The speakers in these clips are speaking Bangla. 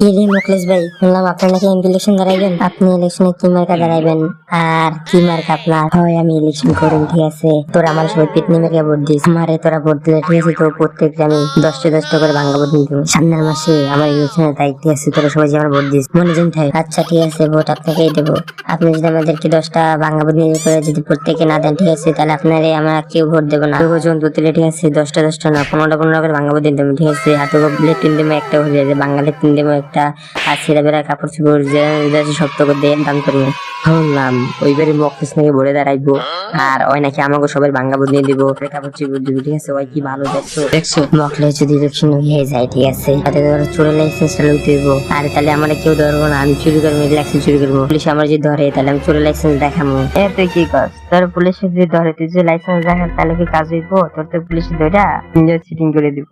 কি রে মুখলেশ ভাই, শুনলাম আপনার নাকি এমপি ইলেকশন দাঁড়াইবেন। আপনি ইলেকশনে কি মার্কা দাঁড়াইবেন? আর কি মার্কা আপনার? হয় আমি ইলেকশন করুন, ঠিক আছে? তোরা আমার সবাই পিটনি মেরে ভোট দিস। আমারে তোরা ভোট দিলে ঠিক আছে তো প্রত্যেকটা আমি দশটা দশটা করে ভাঙ্গা ভোট দিয়ে দেবো সামনের মাসে আমার ইলেকশনের দায়িত্ব আছে, তোরা সবাই আমার ভোট দিস। মনে যেন থাকে আচ্ছা ঠিক আছে, ভোট আপনাকেই দেবো। আপনি যদি আমাদেরকে দশটা ভাঙ্গা ভোট নিয়ে করে যদি প্রত্যেকে না দেন, ঠিক আছে, তাহলে আপনারে আমরা কেউ ভোট দেবো না। তবু যখন তুলে ঠিক আছে, দশটা দশটা না, পনেরোটা পনেরো করে ভাঙ্গা ভোট দিয়ে দেবো, ঠিক আছে? আর তোকে ব্লেড তিন দেবো, একটা হয়ে যায় বাঙালি তিন দেবো একটা আর ছেলে বেড়া কাপড় চোপড় যে যে সব তোকে দান করব শুনলাম ওইবারে মকলিস নাকি ভরে দাঁড়াইবো। আর ওই নাকি আমাকে সবাই ভাঙ্গা বুঝিয়ে দিব কাপড় চোপড় দিবি ঠিক আছে? ওই কি ভালো দেখছ? দেখছ? মকলে যদি ইলেকশন হয়ে যায় ঠিক আছে? তাতে তোর চোরের লাইসেন্স চালু দিব। আর তাহলে আমরা কেউ ধরবো না আমি চুরি করব লাইসেন্স চুরি করব। পুলিশ আমার যদি ধরে তাহলে আমি চোরের লাইসেন্স দেখাবো। এ তুই কি কর? তোর পুলিশ যদি ধরে তুই যদি লাইসেন্স দেখাস তাহলে কি কাজ হইব? তোর তো পুলিশ ধরে নিজের সিটিং করে দিব।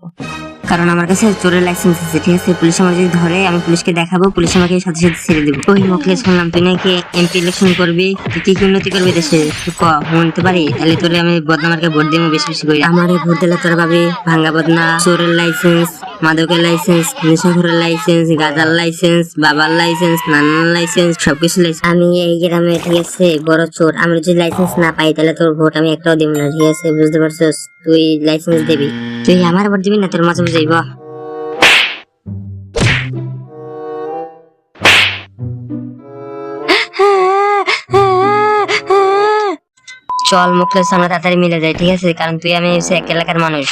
কারণ আমার কাছে চোরের লাইসেন্স আছে, ঠিক আছে? পুলিশ আমার যদি ধরে, আমি পুলিশকে দেখাবো, পুলিশ আমাকে সাথে সাথে ছেড়ে দেবো। ওই মকলে শুনলাম তুই নাকি এমপি ইলেকশন করবি? কি কি উন্নতি করবি দেশে? ক পারি? তাহলে তোরে আমি বদনামারকে ভোট দিব বেশি বেশি করে। আমার ভোট দিলে তোর পাবি ভাঙ্গা বদনা চোরের লাইসেন্স মাদকের লাইসেন্স নেশাখোরের লাইসেন্স গাজার লাইসেন্স বাবার লাইসেন্স নানার লাইসেন্স সবকিছু লাইসেন্স আমি এই গ্রামে, ঠিক আছে? বড় চোর। আমি যদি লাইসেন্স না পাই, তাহলে তোর ভোট আমি একটাও দিব না, ঠিক আছে? বুঝতে পারছিস? তুই লাইসেন্স দিবি। তুই আমার ভোট দিবি না, তোর মাঝে বুঝাইব চল মুখলেস, আমরা তাড়াতাড়ি মিলে যাই, ঠিক আছে? কারণ তুই আমি এক এলাকার মানুষ।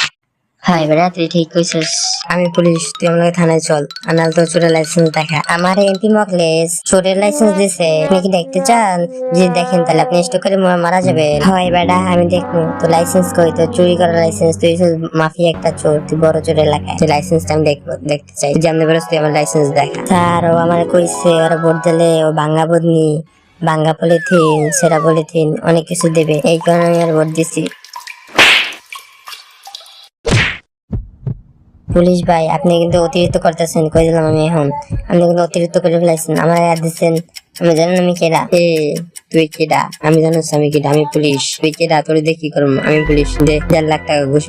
হ্যাঁ বেড়া তুই ঠিক কইছিস? আমি পুলিশ তুই আমাকে থানায় চল। আনাল তো চোরের লাইসেন্স দেখা। আমার এমপি মকলেস চোরের লাইসেন্স দিছে। আপনি কি দেখতে চান? যদি দেখেন তাহলে আপনি স্টক করে মারা যাবে হয় বেড়া আমি দেখব। তো লাইসেন্স কই? তো চুরি করার লাইসেন্স তুই মাফিয়া একটা চোর তুই বড় চোরের এলাকায়। তুই লাইসেন্সটা আমি দেখব দেখতে চাই। জানতে পারস তুই আমার লাইসেন্স দেখা। স্যার ও আমার কইছে ওরা ভোট দিলে ও বাঙ্গা বদনি বাঙ্গা পলিথিন সেরা পলিথিন অনেক কিছু দেবে। এই কারণে আমি আর ভোট দিছি। পুলিশ ভাই, আপনি কিন্তু অতিরিক্ত করতেছেন, কই দিলাম আমি এখন? আপনি কিন্তু অতিরিক্ত করে ফেলাইছেন, আমার দিচ্ছেন আমি জানেন আমি কেডা। এ, তুই কেডা? আমি জানো আমি কেডা, আমি পুলিশ। তুই কেডা? তোর দেখি করম আমি পুলিশ। দেড় লাখ টাকা